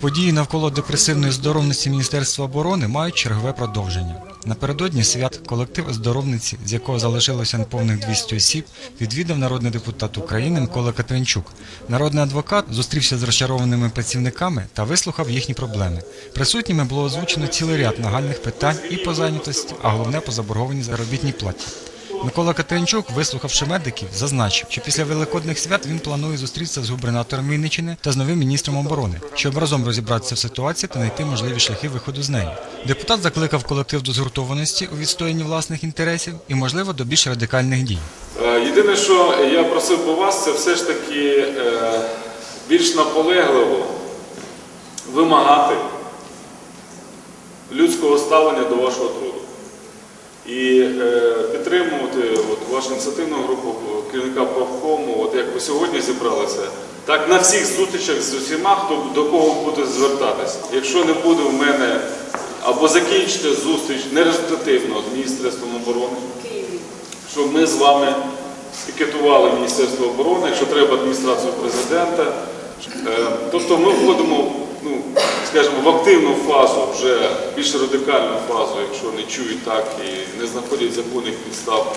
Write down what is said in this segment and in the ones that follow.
Події навколо депресивної здоровності Міністерства оборони мають чергове продовження. Напередодні свят колектив оздоровниці, з якого залишилося неповних 200 осіб, відвідав народний депутат України Микола Катеринчук. Народний адвокат зустрівся з розчарованими працівниками та вислухав їхні проблеми. Присутніми було озвучено цілий ряд нагальних питань і по зайнятості, а головне по заборгованій заробітній платі. Микола Катеринчук, вислухавши медиків, зазначив, що після великодних свят він планує зустрітися з губернатором Вінниччини та з новим міністром оборони, щоб разом розібратися в ситуації та знайти можливі шляхи виходу з неї. Депутат закликав колектив до згуртованості у відстоянні власних інтересів і, можливо, до більш радикальних дій. Е, Єдине, що я просив би вас, це все ж таки е, більш наполегливо вимагати людського ставлення до вашого труду. І е, підтримувати от, вашу ініціативну групу керівника правкому, от як ви сьогодні зібралися, так на всіх зустрічах з усіма, хто до кого буде звертатись. Якщо не буде в мене або закінчити зустріч нерезультативно з Міністерством оборони, щоб ми з вами пікетували Міністерство оборони, якщо треба адміністрацію президента. Е, Тобто ми входимо, ну, скажімо, в активну фазу, вже більш радикальну фазу, якщо не чують так і не знаходять законних підстав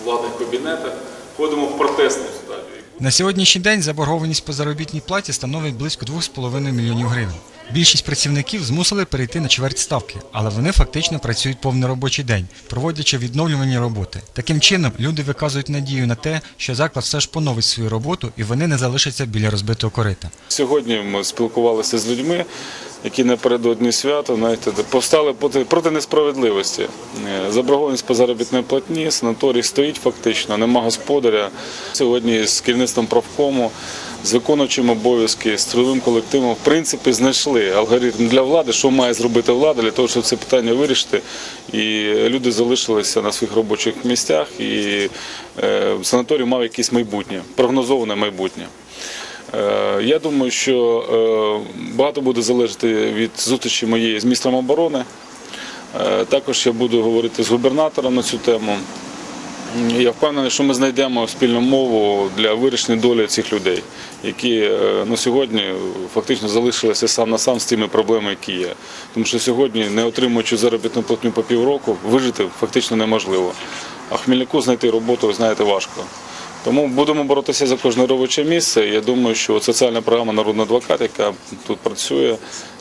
в владних кабінетах, входимо в протестну стадію. На сьогоднішній день заборгованість по заробітній платі становить близько 2,5 мільйонів гривень. Більшість працівників змусили перейти на чверть ставки, але вони фактично працюють повний робочий день, проводячи відновлювані роботи. Таким чином, люди виказують надію на те, що заклад все ж поновить свою роботу і вони не залишаться біля розбитого корита. Сьогодні ми спілкувалися з людьми, які напередодні свята знаєте, повстали проти, проти несправедливості. Е, Заборгованість по заробітній платні, санаторій стоїть фактично, нема господаря. Сьогодні з керівництвом правкому, з виконуючим обов'язки, з трудовим колективом, в принципі, знайшли алгоритм для влади, що має зробити влада для того, щоб це питання вирішити. І люди залишилися на своїх робочих місцях, і е, санаторій мав якесь майбутнє, прогнозоване майбутнє. Е, Я думаю, що е, багато буде залежати від зустрічі моєї з міністром оборони. Е, Також я буду говорити з губернатором на цю тему. Я впевнений, що ми знайдемо спільну мову для вирішення долі цих людей, які на сьогодні фактично залишилися сам на сам з тими проблемами, які є. Тому що сьогодні, не отримуючи заробітну платню по півроку, вижити фактично неможливо. А Хмельнику знайти роботу, знаєте, важко. Тому будемо боротися за кожне робоче місце. Я думаю, що соціальна програма Народний адвокат, яка тут працює,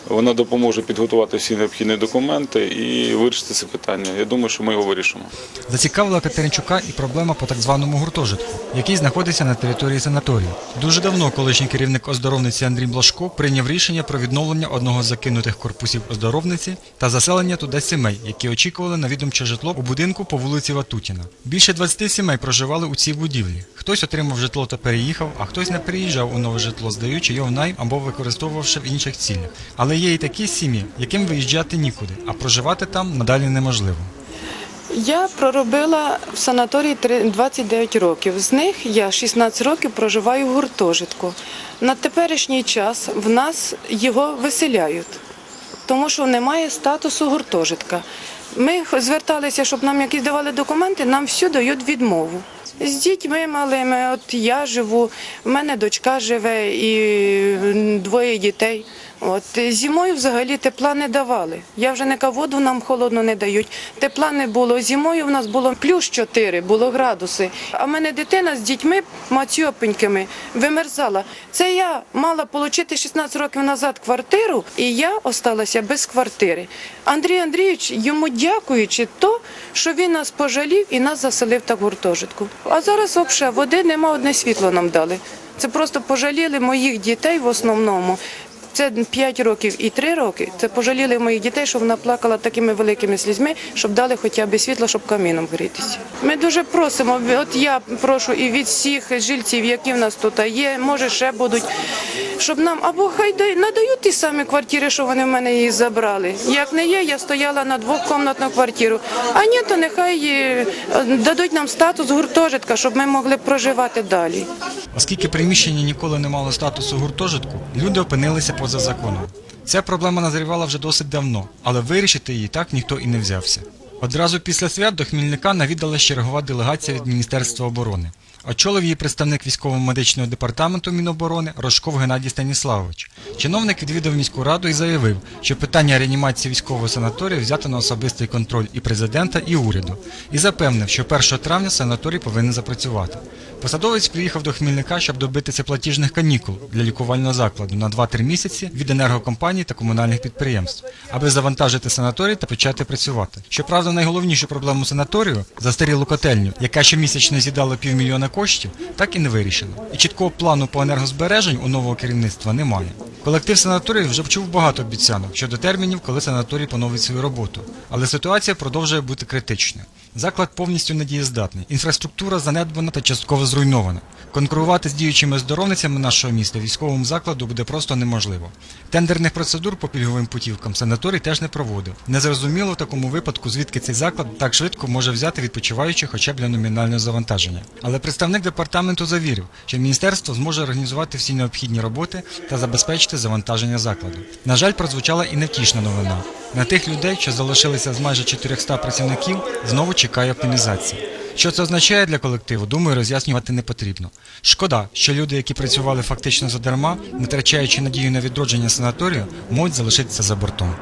вона допоможе підготувати всі необхідні документи і вирішити це питання. Я думаю, що ми його вирішимо. Зацікавила Катеринчука і проблема по так званому гуртожитку, який знаходиться на території санаторію. Дуже давно колишній керівник оздоровниці Андрій Блашко прийняв рішення про відновлення одного з закинутих корпусів оздоровниці та заселення туди сімей, які очікували на відомче житло у будинку по вулиці Ватутіна. Більше 20 сімей проживали у цій будівлі. Хтось отримав житло та переїхав, а хтось не переїжджав у нове житло, здаючи його в найм або використовувавши в інших цілях. Але є і такі сім'ї, яким виїжджати нікуди, а проживати там надалі неможливо. Я проробила в санаторії 29 років. З них я 16 років проживаю в гуртожитку. На теперішній час в нас його виселяють, тому що немає статусу гуртожитка. Ми зверталися, щоб нам якісь давали документи, нам всю дають відмову. З дітьми малими, от я живу, в мене дочка живе і двоє дітей. От зимою взагалі тепла не давали. Я вже не кажу, воду нам холодно не дають. Тепла не було. Зимою в нас було плюс 4, було градуси. А в мене дитина з дітьми мацьопенькими вимерзала. Це я мала отримати 16 років назад квартиру, і я осталася без квартири. Андрій Андрійович йому дякуючи то, що він нас пожалів і нас заселив так в гуртожитку. А зараз взагалі води нема, одне світло нам дали. Це просто пожаліли моїх дітей в основному. Це 5 років і 3 роки. Це пожаліли моїх дітей, що вона плакала такими великими слізьми, щоб дали хоча б світло, щоб каміном грітися. Ми дуже просимо. От я прошу і від всіх жильців, які в нас тут є, може ще будуть, щоб нам або хай надають ті самі квартири, що вони в мене її забрали. Як не є, я стояла на двокомнатну квартиру. А ні, то нехай е, дадуть нам статус гуртожитка, щоб ми могли проживати далі. Оскільки приміщення ніколи не мало статусу гуртожитку, люди опинилися поза законом. Ця проблема назрівала вже досить давно, але вирішити її так ніхто і не взявся. Одразу після свят до Хмільника навідала чергова делегація від Міністерства оборони. Очолив її представник військово-медичного департаменту Міноборони Рожков Геннадій Станіславович. Чиновник відвідав міську раду і заявив, що питання реанімації військового санаторію взято на особистий контроль і президента, і уряду, і запевнив, що 1 травня санаторій повинен запрацювати. Посадовець приїхав до Хмільника, щоб добитися платіжних канікул для лікувального закладу на 2-3 місяці від енергокомпаній та комунальних підприємств, аби завантажити санаторій та почати працювати. Щоправда, найголовнішу проблему санаторію застарілу котельню, яка щомісячно з'їдала півмільйона коштів, так і не вирішено. І чіткого плану по енергозбереженню у нового керівництва немає. Колектив санаторію вже вчув багато обіцянок щодо термінів, коли санаторій поновить свою роботу. Але ситуація продовжує бути критичною. Заклад повністю недієздатний, інфраструктура занедбана та частково зруйнована. Конкурувати з діючими здоровницями нашого міста військовому закладу буде просто неможливо. Тендерних процедур по пільговим путівкам санаторій теж не проводив. Незрозуміло в такому випадку, звідки цей заклад так швидко може взяти відпочиваючих хоча б для номінального завантаження. Але представник департаменту завірив, що міністерство зможе організувати всі необхідні роботи та забезпечити завантаження закладу. На жаль, прозвучала і невтішна новина. На тих людей, що залишилися з майже 400 працівників, знову чекає оптимізація. Що це означає для колективу, думаю, роз'яснювати не потрібно. Шкода, що люди, які працювали фактично задарма, не втрачаючи надію на відродження санаторію, можуть залишитися за бортом.